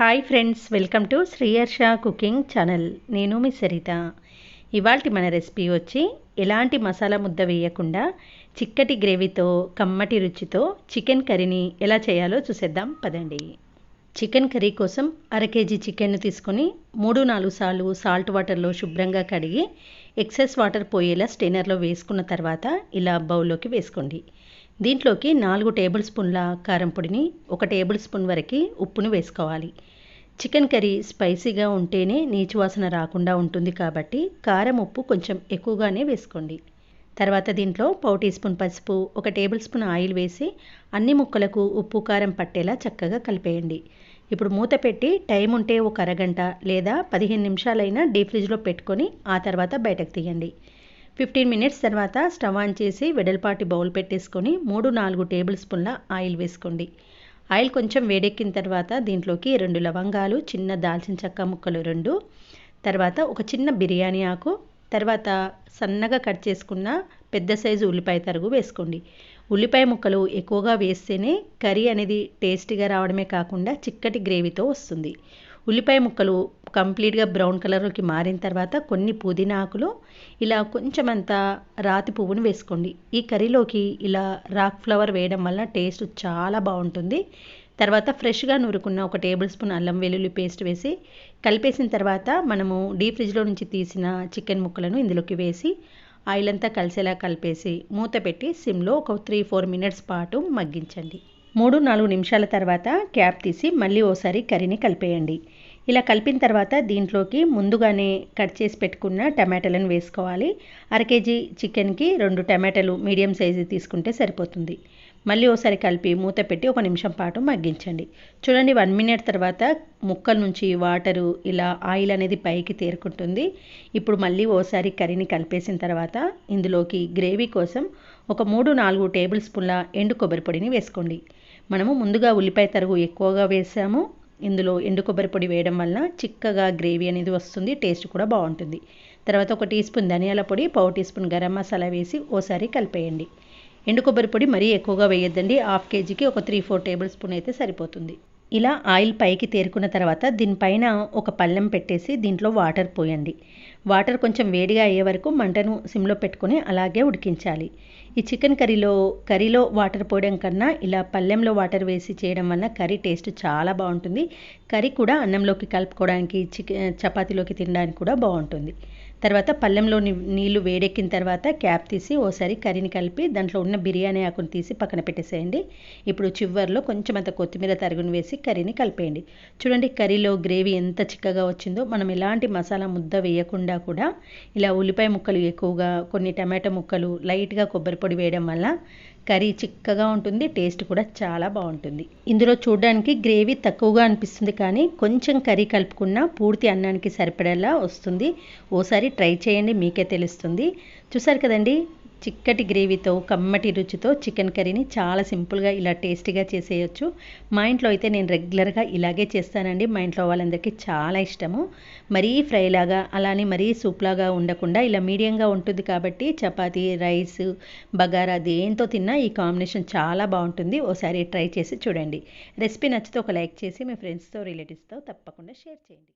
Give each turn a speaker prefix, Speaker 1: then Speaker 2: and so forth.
Speaker 1: Hi friends welcome to Sriyarsha cooking channel నేను మీ సరిత. ఇవాళ మన రెసిపీ వచ్చి ఎలాంటి మసాలా ముద్ద వేయకుండా చిక్కటి గ్రేవీతో కమ్మటి రుచితో చికెన్ కర్రీని ఎలా చేయాలో చూసేద్దాం పదండి. చికెన్ కర్రీ కోసం అర కేజీ చికెన్ తీసుకొని మూడు నాలుగు సార్లు సాల్ట్ వాటర్లో శుభ్రంగా కడిగి ఎక్సెస్ వాటర్ పోయేలా స్టెయినర్లో వేసుకున్న తర్వాత ఇలా బౌల్లోకి వేసుకోండి. దీంట్లోకి నాలుగు టేబుల్ స్పూన్ల కారం పొడిని ఒక టేబుల్ స్పూన్ వరకు ఉప్పును వేసుకోవాలి. చికెన్ కర్రీ స్పైసీగా ఉంటేనే నీచు వాసన రాకుండా ఉంటుంది కాబట్టి కారం ఉప్పు కొంచెం ఎక్కువగానే వేసుకోండి. తర్వాత దీంట్లో పావు టీ స్పూన్ పసుపు ఒక టేబుల్ స్పూన్ ఆయిల్ వేసి అన్ని ముక్కలకు ఉప్పు కారం పట్టేలా చక్కగా కలిపేయండి. ఇప్పుడు మూత పెట్టి టైం ఉంటే ఒక అరగంట లేదా పదిహేను నిమిషాలైనా డీప్ ఫ్రిడ్జ్లో పెట్టుకొని ఆ తర్వాత బయటకు తీయండి. ఫిఫ్టీన్ మినిట్స్ తర్వాత స్టవ్ ఆన్ చేసి వెడల్పాటి బౌల్ పెట్టేసుకొని మూడు నాలుగు టేబుల్ స్పూన్ల ఆయిల్ వేసుకోండి. ఆయిల్ కొంచెం వేడెక్కిన తర్వాత దీంట్లోకి రెండు లవంగాలు చిన్న దాల్చిన చెక్క ముక్కలు రెండు తర్వాత ఒక చిన్న బిర్యానీ ఆకు తర్వాత సన్నగా కట్ చేసుకున్న పెద్ద సైజు ఉల్లిపాయ తరుగు వేసుకోండి. ఉల్లిపాయ ముక్కలు ఎక్కువగా వేస్తేనే కర్రీ అనేది టేస్టీగా రావడమే కాకుండా చిక్కటి గ్రేవీతో వస్తుంది. ఉల్లిపాయ ముక్కలు కంప్లీట్గా బ్రౌన్ కలర్లోకి మారిన తర్వాత కొన్ని పుదీనా ఆకులు ఇలా కొంచెం రాతి పువ్వును వేసుకోండి. ఈ కర్రీలోకి ఇలా రాక్ ఫ్లవర్ వేయడం వల్ల టేస్ట్ చాలా బాగుంటుంది. తర్వాత ఫ్రెష్గా నూరుకున్న ఒక టేబుల్ స్పూన్ అల్లం వెల్లుల్లి పేస్ట్ వేసి కలిపేసిన తర్వాత మనము డీప్ ఫ్రిడ్జ్లో నుంచి తీసిన చికెన్ ముక్కలను ఇందులోకి వేసి ఆయిల్ అంతా కలిసేలా కలిపేసి మూత పెట్టి సిమ్లో ఒక త్రీ ఫోర్ మినిట్స్ పాటు మగ్గించండి. మూడు నాలుగు నిమిషాల తర్వాత క్యాప్ తీసి మళ్ళీ ఓసారి కర్రీని కలిపేయండి. ఇలా కలిపిన తర్వాత దీంట్లోకి ముందుగానే కట్ చేసి పెట్టుకున్న టమాటాలను వేసుకోవాలి. అర కేజీ చికెన్కి రెండు టమాటాలు మీడియం సైజు తీసుకుంటే సరిపోతుంది. మళ్ళీ ఒకసారి కలిపి మూత పెట్టి ఒక నిమిషం పాటు మగ్గించండి. చూడండి వన్ మినిట్ తర్వాత ముక్కల నుంచి వాటరు ఇలా ఆయిల్ అనేది పైకి తేరుకుంటుంది. ఇప్పుడు మళ్ళీ ఓసారి కర్రీని కలిపేసిన తర్వాత ఇందులోకి గ్రేవీ కోసం ఒక మూడు నాలుగు టేబుల్ స్పూన్ల ఎండు కొబ్బరి పొడిని వేసుకోండి. మనము ముందుగా ఉల్లిపాయ తరుగు ఎక్కువగా వేసాము. ఇందులో ఎండు కొబ్బరి పొడి వేయడం వల్ల చిక్కగా గ్రేవీ అనేది వస్తుంది టేస్ట్ కూడా బాగుంటుంది. తర్వాత ఒక టీ స్పూన్ ధనియాల పొడి పావు టీ స్పూన్ గరం మసాలా వేసి ఓసారి కలిపేయండి. ఎండు కొబ్బరి పొడి మరీ ఎక్కువగా వేయొద్దండి. హాఫ్ కేజీకి ఒక త్రీ ఫోర్ టేబుల్ స్పూన్ అయితే సరిపోతుంది. ఇలా ఆయిల్ పైకి తేరుకున్న తర్వాత దీనిపైన ఒక పళ్ళెం పెట్టేసి దీంట్లో వాటర్ పోయండి. వాటర్ కొంచెం వేడిగా అయ్యే వరకు మంటను సిమ్లో పెట్టుకొని అలాగే ఉడికించాలి. ఈ చికెన్ కర్రీలో కర్రీలో వాటర్ పోయడం కన్నా ఇలా పళ్ళెంలో వాటర్ వేసి చేయడం వల్ల కర్రీ టేస్ట్ చాలా బాగుంటుంది. కర్రీ కూడా అన్నంలోకి కలుపుకోవడానికి చికెన్ చపాతీలోకి తినడానికి కూడా బాగుంటుంది. తర్వాత పళ్ళెంలో నీళ్ళు వేడెక్కిన తర్వాత క్యాప్ తీసి ఓసారి కర్రీని కలిపి దాంట్లో ఉన్న బిర్యానీ ఆకును తీసి పక్కన పెట్టేసేయండి. ఇప్పుడు చివర్లో కొంచెం అంత కొత్తిమీర తరుగును వేసి కర్రీని కలిపేయండి. చూడండి కర్రీలో గ్రేవీ ఎంత చిక్కగా వచ్చిందో. మనం ఎలాంటి మసాలా ముద్ద వేయకుండా కూడా ఇలా ఉల్లిపాయ ముక్కలు ఎక్కువగా కొన్ని టమాటో ముక్కలు లైట్గా కొబ్బరి పొడి వేయడం వల్ల కర్రీ చిక్కగా ఉంటుంది టేస్ట్ కూడా చాలా బాగుంటుంది. ఇందులో చూడడానికి గ్రేవీ తక్కువగా అనిపిస్తుంది కానీ కొంచెం కర్రీ కలుపుకున్న పూర్తి అన్నానికి సరిపడేలా వస్తుంది. ఓసారి ట్రై చేయండి మీకే తెలుస్తుంది. చూసారు కదండి? చిక్కటి గ్రేవీతో కమ్మటి రుచితో చికెన్ కర్రీని చాలా సింపుల్గా ఇలా టేస్టీగా చేసేయచ్చు. మా ఇంట్లో అయితే నేను రెగ్యులర్గా ఇలాగే చేస్తానండి. మా ఇంట్లో వాళ్ళందరికీ చాలా ఇష్టము. మరీ ఫ్రైలాగా అలానే మరీ సూప్లాగా ఉండకుండా ఇలా మీడియంగా ఉంటుంది కాబట్టి చపాతీ రైస్ బగారా దేంతో తిన్నా ఈ కాంబినేషన్ చాలా బాగుంటుంది. ఓసారి ట్రై చేసి చూడండి. రెసిపీ నచ్చితే ఒక లైక్ చేసి మీ ఫ్రెండ్స్తో రిలేటివ్స్తో తప్పకుండా షేర్ చేయండి.